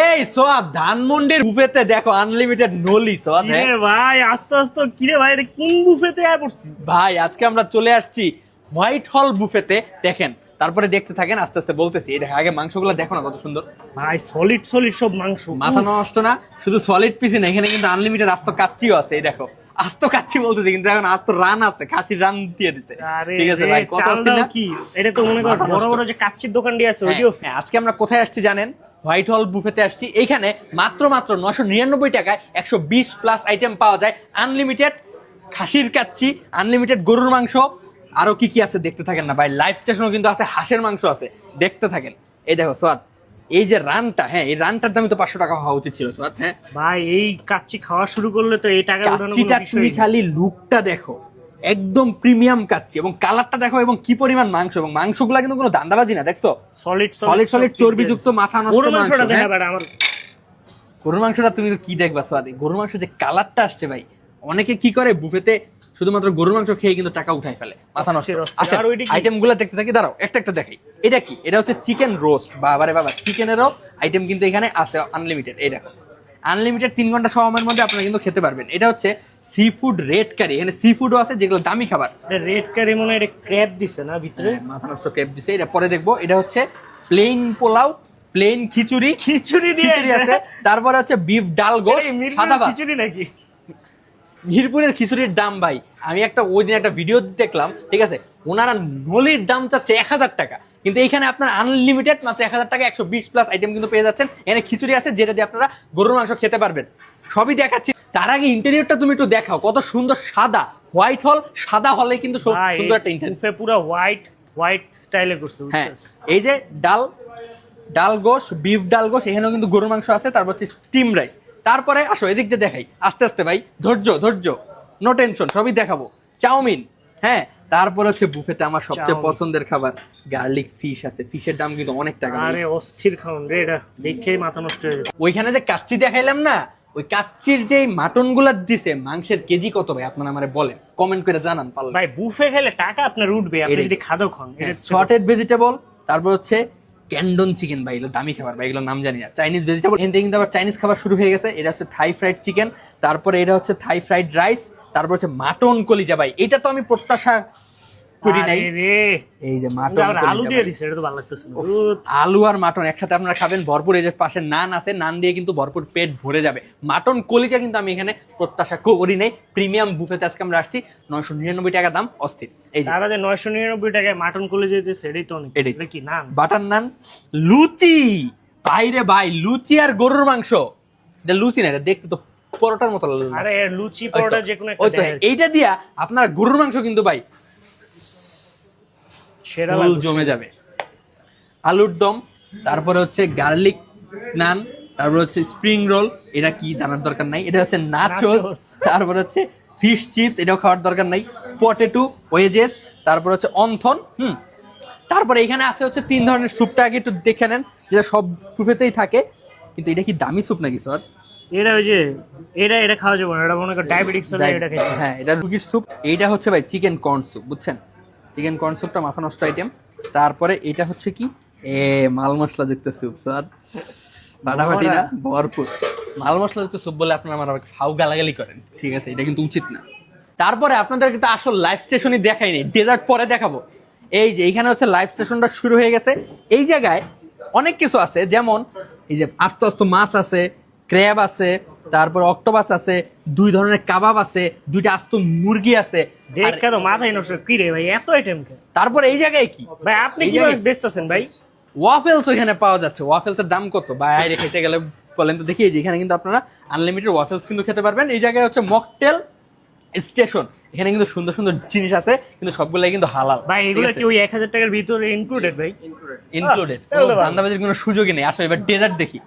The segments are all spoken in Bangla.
এই সোয়াব ধানমন্ডির বুফেতে দেখো আনলিমিটেড নলি সোয়াব হ্যাঁ? ভাই আস্তে আস্তে কিরে ভাই এটা কোন বুফেতে আয় পড়ছি? ভাই আজকে আমরা চলে আসছি হোয়াইট হল বুফেতে দেখেন। তারপরে দেখতে থাকেন আস্তে আস্তে বলতেছি। এই দেখো আগে মাংসগুলো দেখো না কত সুন্দর। ভাই সলিড সলিড সব মাংস। মাথা নষ্ট না শুধু সলিড পিসি না এখানে কিন্তু আনলিমিটেড আস্ত কাচ্চিও আছে এই দেখো। আস্ত কাচ্চি বলতেছি কিন্তু এখন আস্ত রান আছে খাসির রান দিয়ে দিছে। ঠিক আছে ভাই কত কি? এটা তো মনে কর বড় বড় যে কাচ্চির দোকানটি আছে হ্যাঁ, ওইটিও হ্যাঁ, আজকে আমরা কোথায় আসছি জানেন? হোয়াইট হল বুফেতে আসছি। এইখানে মাত্র মাত্র নশো নিরানব্বই টাকায় একশো বিশ প্লাস আইটেম পাওয়া যায়। আনলিমিটেড খাসির কাচ্ছি আনলিমিটেড গরুর মাংস। আরও কি কি আছে দেখতে থাকেন না ভাই? লাইভ স্টেশনও কিন্তু আছে হাঁসের মাংস আছে। দেখতে থাকেন। এই দেখো সোয়াদ। এই যে রানটা হ্যাঁ এই রানটার দামই তো পাঁচশো টাকা হওয়া উচিত ছিল সোয়াদ হ্যাঁ। ভাই এই কাচ্চি খাওয়া শুরু করলে তো এই টাকা তুমি খালি লুকটা দেখো। একদম প্রিমিয়াম কাচ্চি এবং কালারটা দেখো এবং কি পরিমাণ মাংস এবং মাংসগুলা কিন্তু কোনো দান্দাবাজি না দেখছ? সলিড সলিড সলিড চর্বিযুক্ত মাথা নষ্ট মাংস হ্যাঁ? গরুর মাংসটা তুমি কি দেখবা সোয়াদি গরুর মাংস যে কালারটা আসছে ভাই অনেকে কি করে বুফেতে শুধুমাত্র গরুর মাংস খেয়ে কিন্তু টাকা উঠাই ফেলে মাথা নষ্ট। আচ্ছা আইটেমগুলো দেখতে থাকি দাঁড়াও একটা একটা দেখাই। এটা কি? এটা হচ্ছে চিকেন রোস্ট বাবারে বাবা চিকেনেরও আইটেম কিন্তু এখানে আছে আনলিমিটেড এই দেখো। আনলিমিটেড তিন ঘণ্টা সময়ের মধ্যে আপনারা কিন্তু খেতে পারবেন। এটা হচ্ছে সি ফুড রেড কারি এখানে সি ফুডও আছে যেগুলো দামি খাবার। রেড কারি মনে হয় এটা ক্র্যাব দিছে না ভিতরে? হ্যাঁ, মাথা নষ্ট ক্রেপ দিছে। এটা পরে দেখব। এটা হচ্ছে প্লেন পোলাও প্লেন খিচুড়ি। খিচুড়ি দিয়ে খিচুড়ি আছে। তারপরে হচ্ছে বিফ ডাল গোশ সাদা খিচুড়ি নাকি? মিরপুরের খিচুড়ির দাম ভাই। আমি একটা ওই দিন একটা ভিডিও দেখলাম ঠিক আছে? ওনারা নলির দাম চাচ্ছে এক হাজার টাকা। কিন্তু এখানে আপনার আনলিমিটেড মাত্র এক হাজার টাকা একশো বিশ প্লাস আইটেম কিন্তু পেয়ে যাচ্ছেন। এখানে খিচুড়ি আছে যেটা দিয়ে আপনারা গরুর মাংস খেতে পারবেন। সবই দেখাচ্ছি। তার আগে ইন্টেরিয়রটা তুমি একটু দেখাও। কত সুন্দর সাদা হোয়াইট হল সাদা হলে কিন্তু সুন্দর একটা ইন্টেরিয়র পুরো হোয়াইট হোয়াইট স্টাইলে করছে হ্যাঁ এই যে ডাল ডাল গোশ বিফ ডাল গোশ এখানেও কিন্তু গরুর মাংস আছে তারপর হচ্ছে স্টিম রাইস তারপরে আসো এদিক দিয়ে দেখাই। আস্তে আস্তে ভাই ধৈর্য ধৈর্য নো টেনশন সবই দেখাবো। চাউমিন হ্যাঁ তারপর হচ্ছে বুফেতে আমার সবচেয়ে পছন্দের খাবার গার্লিক ফিশ আছে। ফিশের দাম কিন্তু অনেক টাকা আরে অস্থির খাওন রে এটা। দেখেই মাথা নষ্ট হয়ে যাবে। ওইখানে যে কাচ্চি দেখাইলাম না ওই কাচ্চির যে মাটনগুলা দিছে মাংসের কেজি কত ভাই আপনারা আমারে বলেন। কমেন্ট করে জানান পারলে। ভাই বুফে খেলে টাকা আপনার উঠবে আপনি যদি খাদক খান শর্টেড ভেজিটেবল তারপর হচ্ছে ক্যান্ডন চিকেন বা এগুলো দামি খাবার বা এগুলোর নাম জানি না। চাইনিজ ভেজিটেবল এখান থেকে কিন্তু আবার চাইনিজ খাবার শুরু হয়ে গেছে। এটা হচ্ছে থাই ফ্রাইড চিকেন তারপরে এটা হচ্ছে থাই ফ্রাইড রাইস তারপর হচ্ছে মাটন কলিজা ভাই। এটা তো আমি প্রত্যাশা করি নাই। এই যে মাটন আলু দিয়ে দিছে এটা তো ভালো লাগতেছে আলু আর মাটন একসাথে আপনারা খাবেন ভরপুর এই যে পাশে নান আছে নান দিয়ে কিন্তু ভরপুর পেট ভরে যাবে। মাটন কলিজা কিন্তু আমি এখানে প্রত্যাশা করি নাই। প্রিমিয়াম বুফেতে আজকে আমরা আসছি নয়শো নিরানব্বই টাকা দাম অস্থির। এই যে। তারা যে নয়শো নিরানব্বই টাকায় মাটন কলে যেতেছে এটাই তো অনেক। এটা কি না বাটার নান লুচি! বাইরে ভাই লুচি আর গরুর মাংস। এটা লুচি না এটা দেখতে তো পরোটার মতো লাগে। আরে লুচি পরোটা যে কোনো একটা। এইটা দিয়া আপনার গরুর মাংস কিন্তু ভাই ফুল জমে যাবে। আলুর দম তারপরে হচ্ছে গার্লিক নান তারপর হচ্ছে স্প্রিং রোল এটা কি জানার দরকার নাই। এটা হচ্ছে নাচোস তারপর হচ্ছে ফিশ চিপস এটাও খাওয়ার দরকার নাই। পটেটো ওয়েজেস তারপর হচ্ছে অন্থন হুম। তারপরে এখানে আছে হচ্ছে তিন ধরনের স্যুপটা আগে একটু দেখে নেন যেটা সব সুপেতেই থাকে। কিন্তু এটা কি দামি স্যুপ নাকি স্যার? এটা ওই যে এটা এটা খাওয়া যাবে না এটা মনে কর ডায়াবেটিক্স হলে এটা খেতে হ্যাঁ এটা রুগীর স্যুপ এইটা হচ্ছে ভাই চিকেন কর্ন স্যুপ বুঝছেন? চিকেন কর্ন স্যুপটা মাথা নষ্ট আইটেম তারপরে এটা হচ্ছে কি? এ মাল মশলা যুক্ত স্যুপ স্যার ফাটাফাটি না ভরপুর। মাল মশলা যুক্ত স্যুপ বলে আপনারা আমার ফাউ গালাগালি করেন। ঠিক আছে এটা কিন্তু উচিত না। তারপরে আপনাদেরকে তো আসল লাইভ স্টেশনই দেখাইনি ডেজার্ট পরে দেখাবো। এই যে এইখানে হচ্ছে লাইভ স্টেশনটা শুরু হয়ে গেছে। এই জায়গায় অনেক কিছু আছে যেমন এই যে আস্তে আস্তে মাছ আছে ক্র্যাব আছে তারপর অক্টোপাস আছে দুই ধরনের কাবাব আছে দুইটা আস্ত মুরগি আছে। আর তো মাথায় নষ্ট কি রে ভাই এত আইটেম তারপর এই জায়গায় কি? ভাই আপনি জায়গায়- বেচতেছেন ভাই? ওয়াফেলস এখানে পাওয়া যাচ্ছে। ওয়াফেলসের দাম কত? বাইরে খেতে গেলে বলেন তো দেখি যে এখানে কিন্তু আপনারা আনলিমিটেড ওয়াফেলস কিন্তু খেতে পারবেন। এই জায়গায় হচ্ছে মকটেল স্টেশন এখানে কিন্তু সুন্দর সুন্দর জিনিস আছে কিন্তু সবগুলাই কিন্তু হালাল। ভাই এগুলো কি ওই এক হাজার টাকার ভিতরে ইনক্লুডেড ভাই? ইনক্লুডেড তাহলে ভালো। ধান্দাবাজির কোনো সুযোগই নেই। আসো এবার ডেজার্ট দেখি।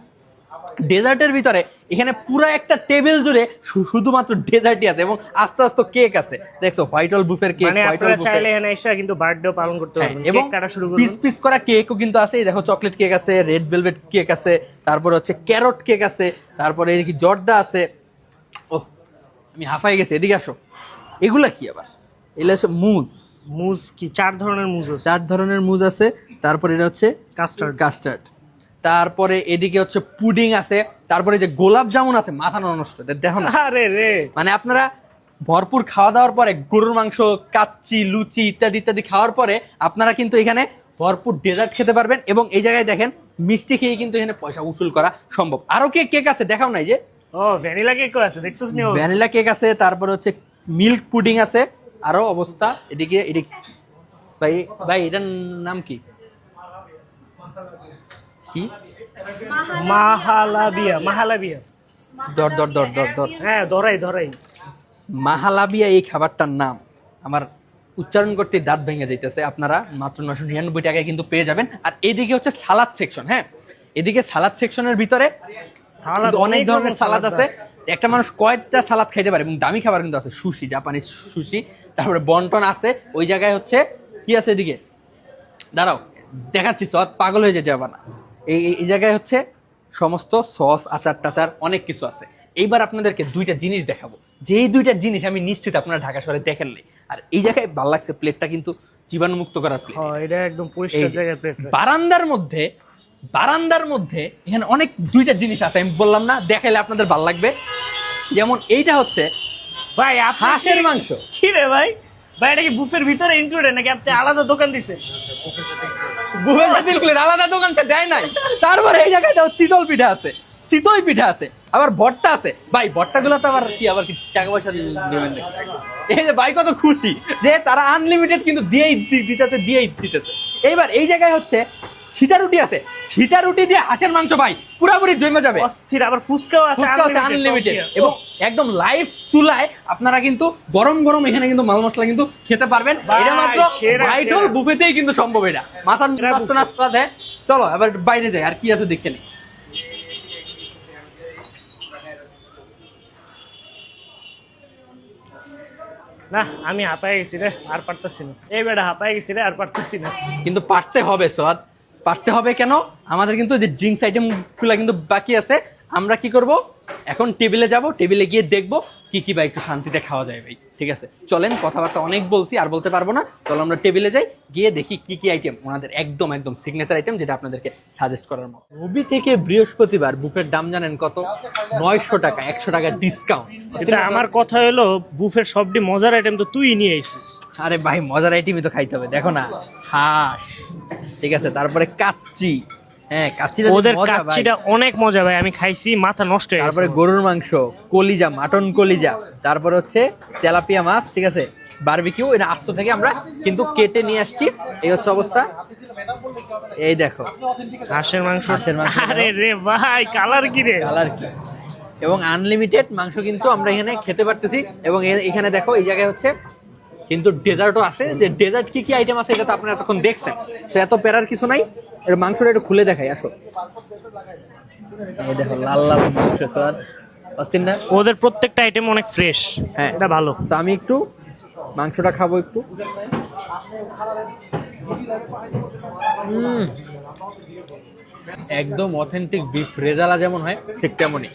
ডেজার্টের ভিতরে এখানে পুরো একটা টেবিল জুড়ে শুধুমাত্র ডেজার্টই আছে এবং আস্তে আস্তে কেক আছে। দেখছ হোয়াইট হল বুফের কেক মানে হোয়াইট আপনারা বুফের চাইলে এখানে এসে কিন্তু বার্থডে পালন করতে পারবেন। এবং কাটা শুরু পিস করবেন পিস করা কেকও কিন্তু আছে। এই দেখো চকলেট কেক আছে রেড ভেলভেট কেক আছে তারপর হচ্ছে ক্যারট কেক আছে তারপরে এই কি জর্দা আছে। ওহ আমি হাফাই গেছি এদিকে আসো। এগুলা কি আবার? এগুলো হচ্ছে মুজ। মুজ কি? চার ধরনের মুজ আছে। চার ধরনের মুজ আছে তারপর এটা হচ্ছে কাস্টার্ড কাস্টার্ড তারপরে এদিকে হচ্ছে পুডিং আছে তারপরে যে গোলাপ জামুন আছে মাথা নষ্ট দেখো না। আরে রে। মানে আপনারা ভরপুর খাওয়া দাওয়ার পরে গরুর মাংস কাচ্চি লুচি ইত্যাদি ইত্যাদি খাওয়ার পরে আপনারা কিন্তু এখানে ভরপুর ডেজার্ট খেতে পারবেন এবং এই জায়গায় দেখেন মিষ্টি খেয়ে কিন্তু এখানে পয়সা উসুল করা সম্ভব। আরও কে কেক আছে দেখাও নাই যে। ও ভ্যানিলা কেকও আছে দেখছিস নি ও? ভ্যানিলা কেক আছে তারপরে হচ্ছে মিল্ক পুডিং আছে আরও অবস্থা। এদিকে এদিকে ভাই ভাই এটার নাম কি? কি? মাহালাবিয়া মাহালাবিয়া। দর দর দর দর দর। হ্যাঁ ধরাই ধরাই। মাহালাবিয়া এই খাবারটার নাম। আমার উচ্চারণ করতে দাঁত ভেঙে যাইতেছে। আপনারা মাত্র নশো নিরানব্বই টাকায় কিন্তু পেয়ে যাবেন। আর এদিকে হচ্ছে সালাদ সেকশন হ্যাঁ? এদিকে সালাদ সেকশনের ভিতরে সালাদ অনেক ধরনের সালাদ আছে। একটা মানুষ কয়েকটা সালাদ খাইতে পারে এবং দামি খাবার কিন্তু আছে। সুশি জাপানি সুশি। তারপরে বন্টন আছে। ওই জায়গায় হচ্ছে কি আছে এদিকে? দাঁড়াও দেখাচ্ছি সৎ পাগল হয়ে যেতে যাবা না এই এই- জায়গায় হচ্ছে সমস্ত সস আচার টাচার অনেক কিছু আছে। এইবার আপনাদেরকে দুইটা জিনিস দেখাবো। যেই দুইটা জিনিস আমি নিশ্চিত আপনারা ঢাকা শহরে দেখেনলে আর এই জায়গায় ভালো লাগছে প্লেটটা কিন্তু জীবাণুমুক্ত করার প্লেট হ্যাঁ এটা একদম পরিষ্কার জায়গায় প্লেট বারান্দার মধ্যে বারান্দার মধ্যে এখানে অনেক দুইটা জিনিস আছে আমি বললাম না দেখাইলে আপনাদের ভালো লাগবে। যেমন এইটা হচ্ছে ভাই হাঁসের মাংস। কি রে ভাই? ভাই এটা কি বুফের ভিতরে ইনক্লুডেড নাকি? আপনি আলাদা দোকান দিছে? বুফের সাথে আলাদা দোকান সে দেয় নাই। তারপরে এই জায়গায় দাও চিতল পিঠা আছে চিতই পিঠা আছে আবার ভট্টা আছে। ভাই ভট্টাগুলো তো আবার কি আবার কি টাকা পয়সা দেবেন এই যে ভাই কত খুশি যে তারা আনলিমিটেড কিন্তু দিয়েই দিতেছে দিয়েই দিতেছে। এইবার এই জায়গায় হচ্ছে ছিটা রুটি আছে। ছিটা রুটি দিয়ে হাঁসের মাংস ভাই পুরাপুরি জমে যাবে। আবার ফুচকাও আছে ফুচকা আছে আনলিমিটেড এবং একদম লাইভ চুলায় আপনারা কিন্তু গরম গরম এখানে কিন্তু মাল মশলা কিন্তু খেতে পারবেন। এটা মাত্র সেরা, ভাইটল বুফেতেই কিন্তু সম্ভব এটা। মাথা সেরা নষ্ট buffet। না সাথে চলো এবার বাইরে যাই আর কি আছে দেখে নি। না আমি হাঁপায় গেছি রে আর পারতেছি না। এই বেটা হাঁপায় গেছি রে আর পারতেছি না। কিন্তু পারতে হবে সোয়াদ পারতে হবে কেন? আমাদের কিন্তু যে ড্রিঙ্কস আইটেমগুলা কিন্তু বাকি আছে। আমরা কি করব? এখন টেবিলে যাব টেবিলে গিয়ে দেখব কি কি ভাই একটু শান্তিতে খাওয়া যায় ভাই। ঠিক আছে? চলেন কথাবার্তা অনেক বলছি আর বলতে পারব না। চলো আমরা টেবিলে যাই গিয়ে দেখি কি কি আইটেম ওনাদের একদম একদম সিগনেচার আইটেম যেটা আপনাদেরকে সাজেস্ট করার মতো। রবি থেকে বৃহস্পতিবার বুফের দাম জানেন কত? নয়শো টাকা একশো টাকা ডিসকাউন্ট এটা আমার কথা হলো বুফের সবটি মজার আইটেম তো তুই নিয়ে এসেছিস। আরে ভাই মজার আইটেমই তো খাইতে হবে দেখো না। হাঁস। ঠিক আছে? তারপরে কাচ্চি। হ্যাঁ কাচ্চিটা ওদের কাচ্চিটা অনেক মজা ভাই আমি খাইছি মাথা নষ্ট হয়ে তারপরে গরুর মাংস কলিজা মাটন কলিজা। তারপর হচ্ছে তেলাপিয়া মাছ ঠিক আছে? বারবিকিউ এটা আস্ত থেকে আমরা কিন্তু কেটে নিয়ে আসছি। এই হচ্ছে অবস্থা। এই দেখো। হাঁসের মাংস। হাঁসের মাংস। আরে রে ভাই কালার কি রে? কালার কি? এবং আনলিমিটেড মাংস কিন্তু আমরা এখানে খেতে পারতেছি। এবং এখানে দেখো এই জায়গায় হচ্ছে কিন্তু ডেজার্টও আছে। যে ডেজার্ট কি কি আইটেম আছে এটা তো আপনারা এতক্ষণ দেখছেন। সে এত প্যারার কিছু নাই। এর মাংসটা একটু খুলে দেখাই আসো। এই দেখো লাল লাল মাংস স্যার অস্থির না ওদের প্রত্যেকটা আইটেম অনেক ফ্রেশ হ্যাঁ। এটা ভালো। So, আমি একটু মাংসটা খাব একটু। একদম অথেন্টিক বিফ রেজালা যেমন হয় ঠিক তেমনই।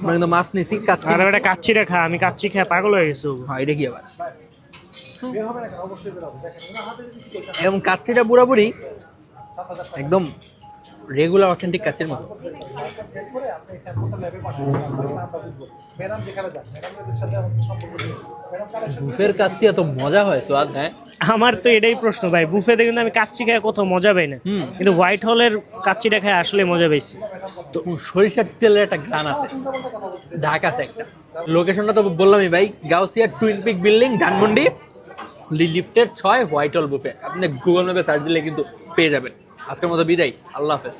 আমরা কিন্তু মাছ নিছি কাচ্চি আর ওটা কাচ্চিটা খা আমি কাচ্চি খেয়ে পাগল হয়ে গেছি। হ্যাঁ এটা কি আবার? এবং কাচ্চিটা পুরোপুরি একদম রেগুলার অথেন্টিক কাচ্চির মতো। বুফের কাচ্চি এত মজা হয় সোয়াদ হ্যাঁ আমার তো এটাই প্রশ্ন ভাই বুফেতে কিন্তু আমি কাচ্চি খেয়ে কোথাও মজা পাই না। হুম। কিন্তু হোয়াইট হলের কাচ্চিটা খেয়ে আসলে মজা পাইছি। তো সরিষার তেলের একটা গান আছে। ঢাকা আছে একটা। লোকেশনটা তো বললামই ভাই Gausia twin peak building Dhanmondi. লিফটের ছয় হোয়াইট হল বুফে আপনি গুগল ম্যাপে সার্চ দিলে কিন্তু পেয়ে যাবেন। আজকের মতো বিদায়। আল্লাহ হাফেজ।